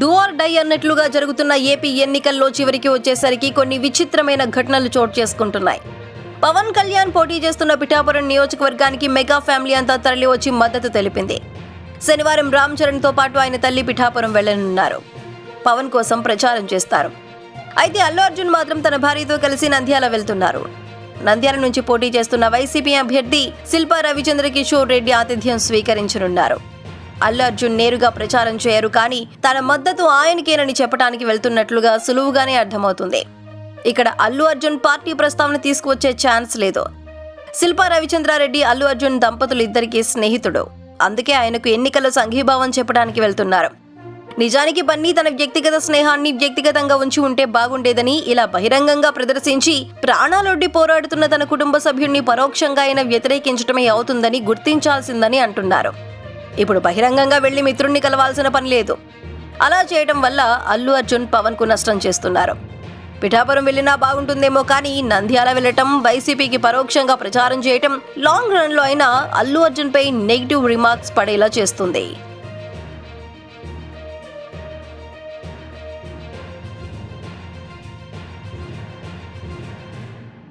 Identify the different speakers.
Speaker 1: పడ్డాయి అన్నట్లుగా జరుగుతున్న ఏపీ ఎన్నికల్లో చివరికి వచ్చేసరికి కొన్ని విచిత్రమైన ఘటనలు చోటు చేసుకుంటున్నాయి. పవన్ కళ్యాణ్ పోటీ చేస్తున్న పిఠాపురం నియోజకవర్గానికి మెగా ఫ్యామిలీ అంతా తరలి వచ్చి మద్దతు తెలిపింది. శనివారం రామ్ చరణ్తో పాటు ఆయన తల్లి పిఠాపురం వెళ్ళనున్నారు పవన్ కోసం ప్రచారం చేస్తారు. అయితే అల్లు అర్జున్ మాత్రం తన భార్యతో కలిసి నంద్యాల వెళ్తున్నారు. నంద్యాల నుంచి పోటీ చేస్తున్న వైసీపీ అభ్యర్థి శిల్పా రవిచంద్ర కిషోర్ రెడ్డి ఆతిథ్యం స్వీకరించనున్నారు. అల్లు అర్జున్ నేరుగా ప్రచారం చేయరు కానీ తన మద్దతు ఆయనకేనని చెప్పడానికి వెళ్తున్నట్లుగా సులువుగానే అర్థమవుతుంది. ఇక్కడ అల్లు అర్జున్ పార్టీ ప్రస్తావన తీసుకువచ్చే ఛాన్స్ లేదు. శిల్పా రవిచంద్రారెడ్డి అల్లు అర్జున్ దంపతులు ఇద్దరికి స్నేహితుడు. అందుకే ఆయనకు ఎన్నికల సంఘీభావం చెప్పడానికి వెళ్తున్నారు. నిజానికి బన్నీ తన వ్యక్తిగత స్నేహాన్ని వ్యక్తిగతంగా ఉంచి ఉంటే బాగుండేదని ఇలా బహిరంగంగా ప్రదర్శించి ప్రాణాలొడ్డి పోరాడుతున్న తన కుటుంబ సభ్యుణ్ణి పరోక్షంగా ఆయన వ్యతిరేకించడమే అవుతుందని గుర్తించాల్సిందని అంటున్నారు. ఇప్పుడు బహిరంగంగా వెళ్ళి మిత్రుణ్ణి కలవాల్సిన పని లేదు. అలా చేయడం వల్ల అల్లు అర్జున్ పవన్కు నష్టం చేస్తున్నారు. పిఠాపురం వెళ్ళినా బాగుంటుందేమో కానీ నంద్యాల వెళ్ళటం వైసీపీకి పరోక్షంగా ప్రచారం చేయటం లాంగ్ రన్లో అయినా అల్లు అర్జున్ పై నెగిటివ్ రిమార్క్స్ పడేలా చేస్తుంది.